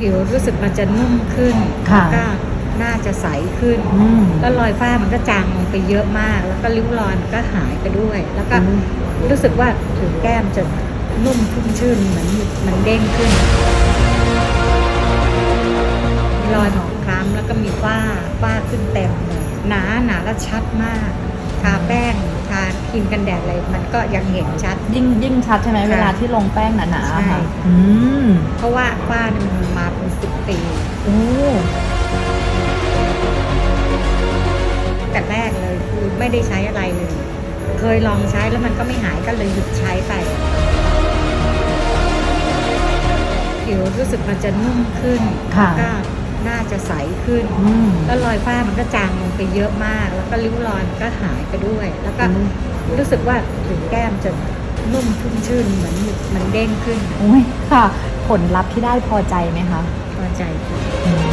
ผิวรู้สึกมันจะนุ่มขึ้นค่ะแล้วก็น่าจะใสขึ้น อืม แล้วรอยฝ้ามันก็จางลงไปเยอะมาก แล้วก็ริ้วรอยมันก็หายไปด้วย แล้วก็อืม รู้สึกว่าผิวแก้มจะนุ่มชุ่มชื่นเหมือนมันเด้งขึ้นมีรอยหมองคล้ำแล้วก็มีฝ้าฝ้าขึ้นเต็มเลยหนาหนาและชัดมากทาแป้งทาครีมกันแดดอะไรมันก็ยังเห็นชัด ยิ่งยิ่งชัดใช่ไหมค่ะเวลาที่ลงแป้งหนาๆใช่ ค่ะ อืม เพราะว่าฝ้าเนี่ยมันมาเป็นสิบปี โอ้แต่แรกเลยคือไม่ได้ใช้อะไรเลย เคยลองใช้แล้วมันก็ไม่หายก็เลยหยุดใช้ไป ผิวรู้สึกมันจะนุ่มขึ้นค่ะแล้วก็น่าจะใสขึ้น อืม แล้วรอยฝ้ามันก็จางลงไปเยอะมาก แล้วก็ริ้วรอยมันก็หายไปด้วย แล้วก็อืม รู้สึกว่าผิวแก้มจะนุ่มชุ่มชื่นเหมือนมันเด้งขึ้น โอ้ยค่ะ ผลลัพธ์ที่ได้พอใจไหมคะ พอใจค่ะ